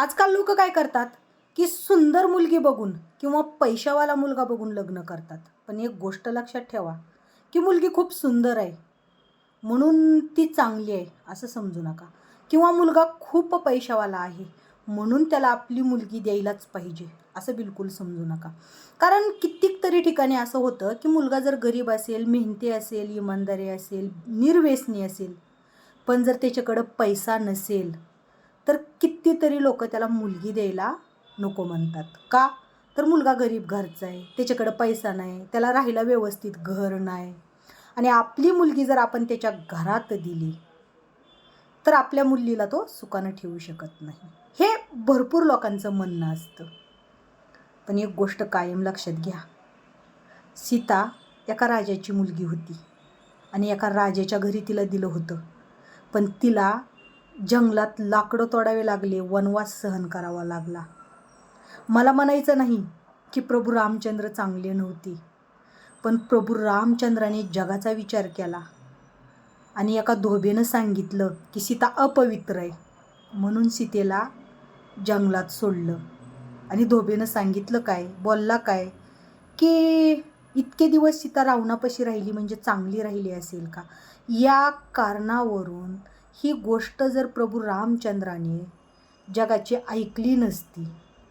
आजकाल लोक काय करतात की सुंदर मुलगी बघून किंवा पैशावाला मुलगा बघून लग्न करतात. पण एक गोष्ट लक्षात ठेवा की मुलगी खूप सुंदर आहे. म्हणून ती चांगली आहे असं समजू नका. किंवा मुलगा खूप पैशावाला आहे म्हणून त्याला आपली मुलगी द्यायलाच पाहिजे असं बिलकुल समजू नका. कारण कित्येक तरी ठिकाणी असं होतं की मुलगा जर गरीब असेल मेहनती असेल इमानदारी असेल निर्व्यसनी असेल पण जर त्याच्याकडं पैसा नसेल तर कितीतरी लोक त्याला मुलगी द्यायला नको म्हणतात. का? तर मुलगा गरीब घरचा आहे. त्याच्याकडं पैसा नाही. त्याला राहायला व्यवस्थित घर नाही. आणि आपली मुलगी जर आपण त्याच्या घरात दिली तर आपल्या मुलीला तो सुखानं ठेवू शकत नाही. हे भरपूर लोकांचं म्हणणं असतं. पण एक गोष्ट कायम लक्षात घ्या. सीता एका राजाची मुलगी होती. आणि एका राजाच्या घरी तिला दिलं होतं. पण तिला जंगलात लाकडं तोडावे लागले वनवास सहन करावा लागला. मला म्हणायचं नाही की प्रभू रामचंद्र चांगले नव्हते पण प्रभू रामचंद्राने जगाचा विचार केला आणि एका धोबेनं सांगितलं की सीता अपवित्र आहे म्हणून सीतेला जंगलात सोडलं. आणि धोबेनं सांगितलं काय? बोलला काय? की इतके दिवस सीता रावणापाशी राहिली म्हणजे चांगली राहिली असेल का? या कारणावरून ही गोष्ट जर प्रभू रामचंद्राने जगाची ऐकली नसती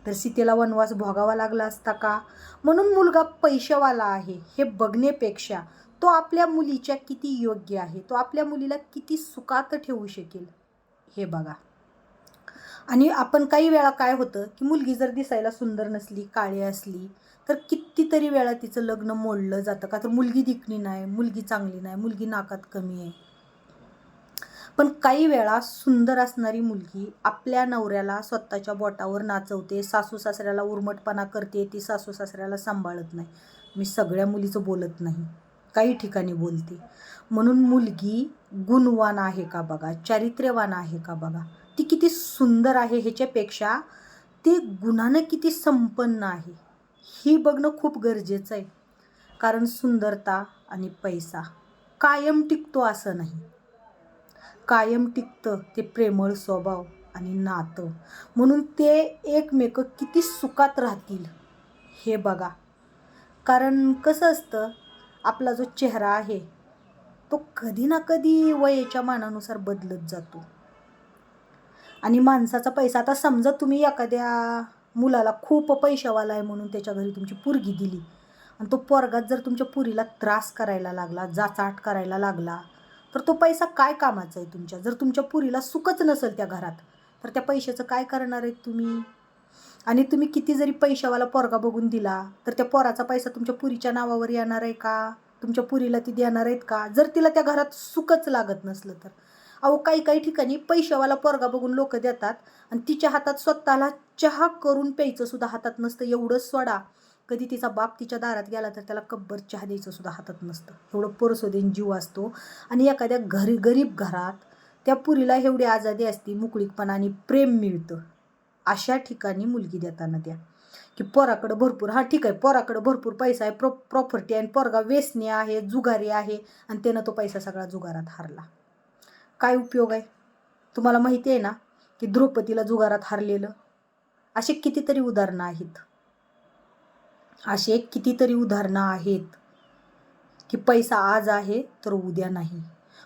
तर सीतेला वनवास भोगावा लागला असता का? म्हणून मुलगा पैशावाला आहे हे बघण्यापेक्षा तो आपल्या मुलीच्या किती योग्य आहे तो आपल्या मुलीला किती सुखात ठेवू शकेल हे बघा. आणि आपण काही वेळा काय होतं की मुलगी जर दिसायला सुंदर नसली काळी असली तर कितीतरी वेळा तिचं लग्न मोडलं जातं का? तर मुलगी दिखणी नाही मुलगी चांगली नाही मुलगी नाकात कमी आहे. पण काही वेळा सुंदर असणारी मुलगी आपल्या नवऱ्याला स्वतःच्या बोटावर नाचवते सासू सासऱ्याला उर्मटपणा करते ती सासू सासऱ्याला सांभाळत नाही. मी सगळ्या मुलीचं बोलत नाही काही ठिकाणी बोलते. म्हणून मुलगी गुणवान आहे का बघा चारित्र्यवान आहे का बघा? ती किती सुंदर आहे ह्याच्यापेक्षा ते गुणानं किती संपन्न आहे ही बघणं खूप गरजेचं आहे. कारण सुंदरता आणि पैसा कायम टिकतो असं नाही. कायम टिकतं ते प्रेमळ स्वभाव आणि नातं. म्हणून ते एकमेक किती सुखात राहतील हे बघा. कारण कसं असतं आपला जो चेहरा आहे तो कधी ना कधी वयाच्या मानानुसार बदलत जातो. आणि माणसाचा पैसा आता समजा तुम्ही एखाद्या मुलाला खूप पैशावाला आहे म्हणून त्याच्या घरी तुमची पुरगी दिली आणि तो पोरगात जर तुमच्या पुरीला त्रास करायला लागला जाचाट करायला लागला तर तो पैसा काय कामाचा आहे तुमच्या? जर तुमच्या पुरीला सुखच नसेल त्या घरात तर त्या पैशाचं काय करणार आहेत तुम्ही? आणि तुम्ही किती जरी पैशावाला पोरगा बघून दिला तर त्या पोराचा पैसा तुमच्या पुरीच्या नावावर येणार आहे का? तुमच्या पुरीला ती देणार आहेत का? जर तिला त्या घरात सुखच लागत नसलं तर. अहो काही काही ठिकाणी पैशावाला पोरगा बघून लोक देतात आणि तिच्या हातात स्वतःला चहा करून प्यायचं सुद्धा हातात नसतं. एवढंच सोडा. कधी तिचा बाप तिच्या दारात गेला तर त्याला कब्बर चहा द्यायचं सुद्धा हातात नसतं. एवढं परसोदेन जीव असतो. आणि एखाद्या घरी गरीब घरात त्या पुरीला एवढी आजादी असती मुकळीकपणा आणि प्रेम मिळतं. अशा ठिकाणी मुलगी देताना द्या. की पोराकडं भरपूर हा ठीक आहे पोराकडं भरपूर पैसा आहे प्रो प्रॉपर्टी आहे आणि पोरगा वेसणी आहे जुगारी आहे आणि त्यानं तो पैसा सगळा जुगारात हारला. काय उपयोग आहे? तुम्हाला माहिती आहे ना की द्रौपदीला जुगारात हारलेलं? असे कितीतरी उदाहरणं आहेत. असे कितीतरी उदाहरणं आहेत की पैसा आज आहे तर उद्या नाही.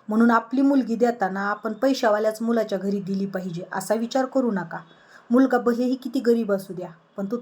म्हणून आपली मुलगी देताना आपण पैशावाल्याच मुलाच्या घरी दिली पाहिजे असा विचार करू नका. मुलगा भलेही किती गरीब असू द्या